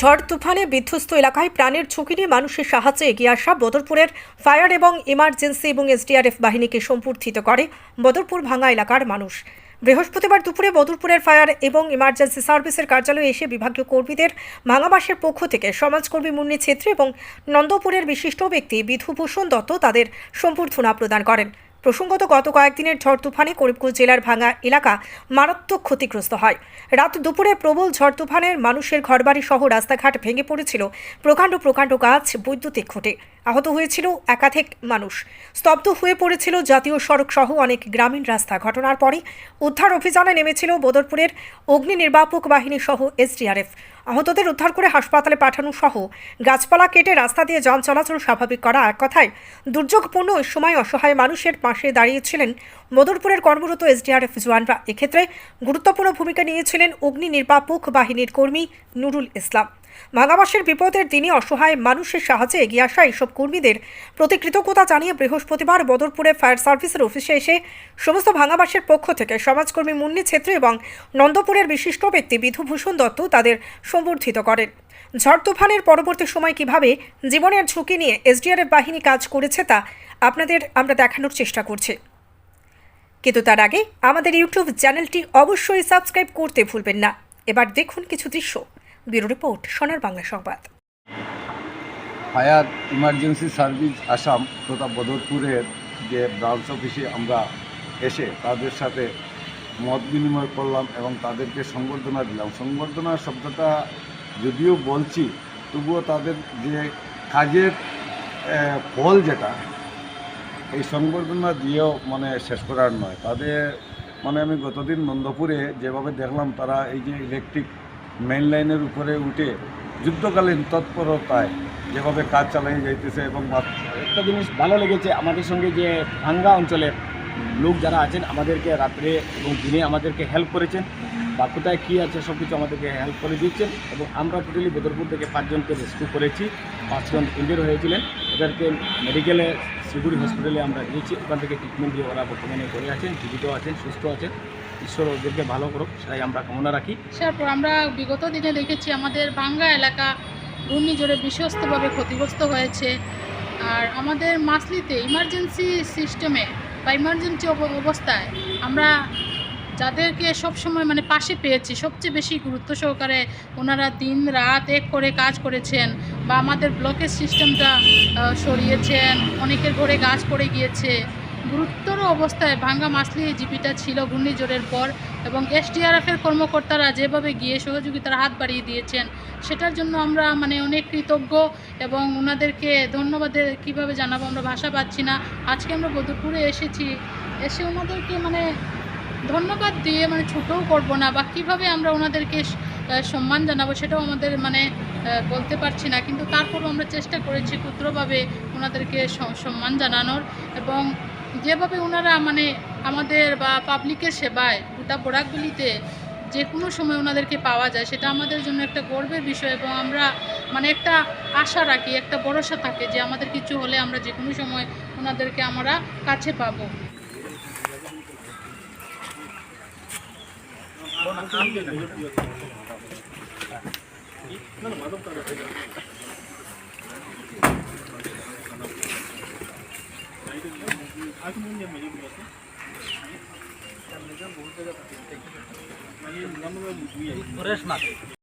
ঝড় তুফানে বিধ্বস্ত এলাকায় প্রাণের ঝুঁকি নিয়ে মানুষের সাহায্যে এগিয়ে আসা বদরপুরের ফায়ার এবং ইমার্জেন্সি এবং এসডিআরএফ বাহিনীকে সম্পর্কিত করে বদরপুর ভাঙা এলাকার মানুষ। বৃহস্পতিবার দুপুরে বদরপুরের ফায়ার এবং ইমার্জেন্সি সার্ভিসের কার্যালয়ে এসে বিভাগীয় কর্মীদের ভাঙাবাসের পক্ষ থেকে সমাজকর্মী মুন্নি ছেত্রী এবং নন্দপুরের বিশিষ্ট ব্যক্তি বিধুভূষণ দত্ত তাদের সম্বর্ধনা প্রদান করেন। প্রসঙ্গত, গত কয়েকদিনের ঝড় তুফানে করিমগঞ্জ জেলার ভাঙা এলাকা মারাত্মক ক্ষতিগ্রস্ত হয়। রাত দুপুরে প্রবল ঝড় তুফানের মানুষের ঘরবাড়ি সহ রাস্তাঘাট ভেঙে পড়েছিল। প্রকাণ্ড প্রকাণ্ড গাছ বৈদ্যুতিক খুঁটে আহত হয়েছিল একাধিক মানুষ। স্তব্ধ হয়ে পড়েছিল জাতীয় সড়ক সহ অনেক গ্রামীণ রাস্তা। ঘটনার পরে উদ্ধার অভিযানে নেমেছিল বদরপুরের অগ্নি নির্বাপক বাহিনী সহ এসডিআরএফ। আহতদের উদ্ধার করে হাসপাতালে পাঠানো সহ গাছপালা কেটে রাস্তা দিয়ে যান চলাচল স্বাভাবিক করা এক কথায় দুর্যোগপূর্ণ ওই সময় অসহায় মানুষের পাশে দাঁড়িয়েছিলেন মদরপুরের কর্মরত এসডিআরএফ জওয়ানরা। এক্ষেত্রে গুরুত্বপূর্ণ ভূমিকা নিয়েছিলেন অগ্নি নির্বাপক বাহিনীর কর্মী নুরুল ইসলাম। ভাঙাবাসের বিপদের দিনে অসহায় মানুষের সাহায্যে এগিয়ে আসা এইসব কর্মীদের প্রতি কৃতজ্ঞতা জানিয়ে বৃহস্পতিবার বদরপুরে ফায়ার সার্ভিসের অফিসে এসে সমস্ত ভাঙাবাসের পক্ষ থেকে সমাজকর্মী মুন্নি ছেত্রী এবং নন্দপুরের বিশিষ্ট ব্যক্তি বিধুভূষণ দত্ত তাদের সম্বর্ধিত করেন। ঝড় তুফানের পরবর্তী সময় কীভাবে জীবনের ঝুঁকি নিয়ে এসডিআরএফ বাহিনী কাজ করেছে তা আপনাদের আমরা দেখানোর চেষ্টা করছি। কিন্তু তার আগে আমাদের ইউটিউব চ্যানেলটি অবশ্যই সাবস্ক্রাইব করতে ভুলবেন না। এবার দেখুন কিছু দৃশ্য। ব্যুরো রিপোর্ট, সোনার বাংলা সংবাদ। ফায়ার ইমার্জেন্সি সার্ভিস আসাম তথা বদরপুরের যে ব্রাঞ্চ অফিসে আমরা এসে তাদের সাথে মত বিনিময় করলাম এবং তাদেরকে সংবর্ধনা দিলাম। সংবর্ধনা শব্দটা যদিও বলছি, তবুও তাদের যে কাজের ফল যেটা, এই সংবর্ধনা দিয়েও মানে শেষ করার নয়। তাদের মানে আমি গতদিন নন্দপুরে যেভাবে দেখলাম তারা এই যে ইলেকট্রিক মেইন লাইনের উপরে উঠে যুদ্ধকালীন তৎপরতায় যেভাবে কাজ চালিয়ে যাইতেছে এবং একটা জিনিস ভালো লেগেছে, আমাদের সঙ্গে যে ভাঙ্গা অঞ্চলের লোক যারা আছেন, আমাদেরকে রাত্রে এবং দিনে আমাদেরকে হেল্প করেছেন। বা কোথায় কী আছে সব কিছু আমাদেরকে হেল্প করে দিচ্ছেন এবং আমরা টোটালি বদরপুর থেকে পাঁচজনকে রেস্কিউ করেছি। পাঁচজন ইঞ্জুর হয়েছিলেন। এদেরকে মেডিকেলে শিলিগুড়ি হসপিটালে আমরা দিয়েছি। ওখান থেকে ট্রিটমেন্ট দিয়ে ওরা বর্তমানে করে আছেন, জীবিত আছেন, সুস্থ আছেন। ঈশ্বর ওদেরকে ভালো করুক, সেটাই আমরা কামনা রাখি। তারপর আমরা বিগত দিনে দেখেছি আমাদের ভাঙ্গা এলাকা ঘূর্ণিঝড়ে বিশ্বস্তভাবে ক্ষতিগ্রস্ত হয়েছে। আর আমাদের মাসলিতে ইমার্জেন্সি সিস্টেমে বা ইমার্জেন্সি অবস্থায় আমরা যাদেরকে সব সময় মানে পাশে পেয়েছি, সবচেয়ে বেশি গুরুত্ব সহকারে ওনারা দিন রাত এক করে কাজ করেছেন বা আমাদের ব্লকের সিস্টেমটা সরিয়েছেন, অনেকের ঘরে গাছ পড়ে গিয়েছে। গুরুতর অবস্থায় ভাঙ্গা মাসলি জিপিটা ছিল ঘূর্ণিঝড়ের পর এবং এসডিআরএফের কর্মকর্তারা যেভাবে গিয়ে সহযোগিতার হাত বাড়িয়ে দিয়েছেন, সেটার জন্য আমরা মানে অনেক কৃতজ্ঞ এবং ওনাদেরকে ধন্যবাদ কীভাবে জানাব আমরা ভাষা পাচ্ছি না। আজকে আমরা বদরপুরে এসেছি, এসে ওনাদেরকে মানে ধন্যবাদ দিয়ে মানে ছোটও করব না বা কীভাবে আমরা ওনাদেরকে সম্মান জানাব সেটাও আমাদের মানে বলতে পারছি না। কিন্তু তারপরও আমরা চেষ্টা করেছি ক্ষুদ্রভাবে ওনাদেরকে সম্মান জানানোর এবং যেভাবে ওনারা মানে আমাদের বা পাবলিকের সেবায় গোটা বোরাকগুলিতে যে কোনো সময় ওনাদেরকে পাওয়া যায়, সেটা আমাদের জন্য একটা গর্বের বিষয় এবং আমরা মানে একটা আশা রাখি, একটা ভরসা থাকে যে আমাদের কিছু হলে আমরা যে কোনো সময় ওনাদেরকে আমরা কাছে পাব। না फ्रेश मार्केट